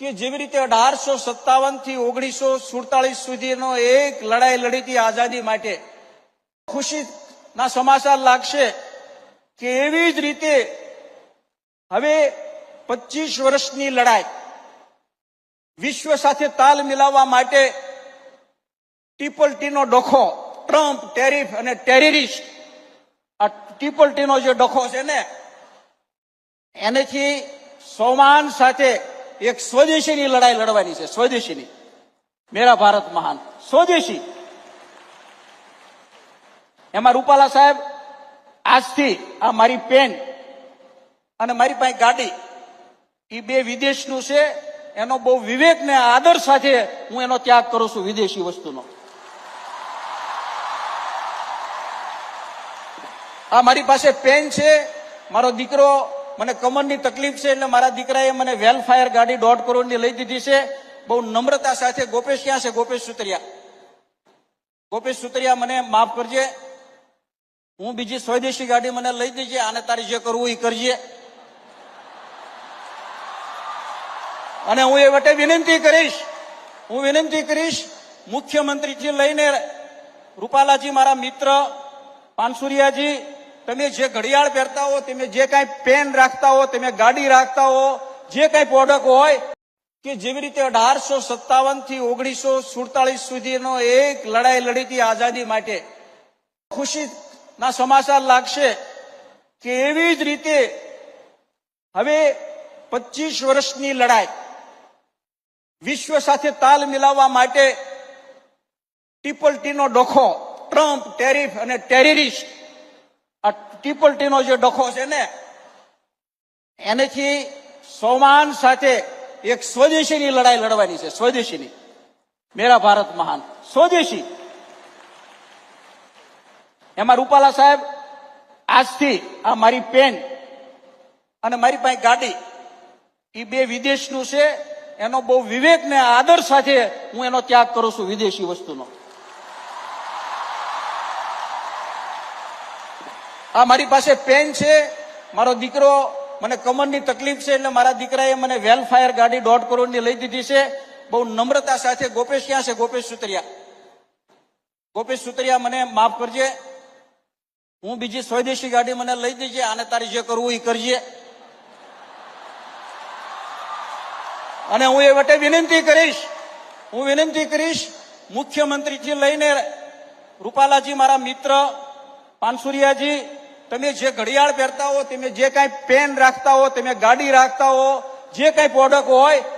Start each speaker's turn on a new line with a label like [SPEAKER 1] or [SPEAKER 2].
[SPEAKER 1] કે જેવી રીતે અઢારસો સત્તાવનથી ઓગણીસો સુડતાલીસ સુધીનો એક લડાઈ લડી હતી આઝાદી માટે. ખુશીના સમાચાર લાગશે કે એવી જ રીતે હવે પચીસ વર્ષની લડાઈ વિશ્વ સાથે તાલ મિલાવવા માટે ટ્રિપલ ટીનો ડખો, ટ્રમ્પ, ટેરિફ અને ટેરરિસ્ટ, આ ટ્રિપલ ટીનો જે ડખો છે ને, એનેથી સોમાન સાથે એક સ્વદેશીની લડાઈ લડવાની છે, સ્વદેશીની. મેરા ભારત મહાન, સ્વદેશી. એમાં રૂપાલા સાહેબ, આજથી આ મારી પેન અને મારી પાસે ગાડી એ બે વિદેશનું છે, એનો બહુ વિવેક ને આદર સાથે હું એનો ત્યાગ કરું છું વિદેશી વસ્તુનો. આ મારી પાસે પેન છે, મારો દીકરો મને કમરની તકલીફ છે એટલે મારા દીકરાએ મને વેલફાયર ગાડી દોઢ કરોડની લઈ દીધી છે. બહુ નમ્રતા સાથે ગોપેશ ક્યાં છે? ગોપેશ સુતરિયા. ગોપેશ સુતરિયા, મને માફ કરજે. હું બીજી સ્વદેશી ગાડી મને લઈ દેજે, આને તારે જે કરવું એ કરજે. અને હું એ વટે વિનંતી કરીશ, હું વિનંતી કરીશ, મુખ્યમંત્રીથી લઈને રૂપાલાજી, મારા મિત્ર, પાનસુરિયાજી તમે જે ઘડિયાળ પહેરતા હો, તમે જે કાંઈ પેન રાખતા હો, તમે ગાડી રાખતા હો, જે કાંઈ પ્રોડક્ટ હોય, કે જેવી રીતે અઢારસો સત્તાવનથી ઓગણીસો સુડતાલીસ સુધીનો એક લડાઈ લડી હતી આઝાદી માટે. ખુશીના સમાચાર લાગશે કે એવી જ રીતે હવે પચીસ વર્ષની લડાઈ વિશ્વ સાથે તાલ મિલાવવા માટે ટ્રિપલ ટીનો ડોખો ટ્રમ્પ ટેરિફ અને ટેરરિસ્ટ આ ટ્રિપલ ટીનો જે ડખો છે ને, એનેથી સોમાન સાથે એક સ્વદેશીની લડાઈ લડવાની છે, સ્વદેશીની. મેરા ભારત મહાન, સ્વદેશી. એમાં રૂપાલા સાહેબ, આજથી આ મારી પેન અને મારી પાસે ગાડી એ બે વિદેશનું છે, એનો બહુ વિવેક ને આદર સાથે હું એનો ત્યાગ કરું છું વિદેશી વસ્તુનો. આ મારી પાસે પેન છે, મારો દીકરો મને કમરની તકલીફ છે એટલે મારા દીકરાએ મને વેલફાયર ગાડી દોઢ કરોડની લઈ દીધી છે. બહુ નમ્રતા સાથે ગોપેશ ક્યાં છે? ગોપેશ સુતરિયા. ગોપેશ સુતરિયા, મને માફ કરજે. હું બીજી સ્વદેશી ગાડી મને લઈ દેજે, આને તારે જે કરવું એ કરજે. અને હું એ વટે વિનંતી કરીશ, હું વિનંતી કરીશ, મુખ્યમંત્રીથી લઈને રૂપાલાજી, મારા મિત્ર, પાનસુરિયાજી તમે જે ઘડિયાળ પહેરતા હો, તમે જે કાંઈ પેન રાખતા હો, તમે ગાડી રાખતા હો, જે કાંઈ પ્રોડક્ટ હોય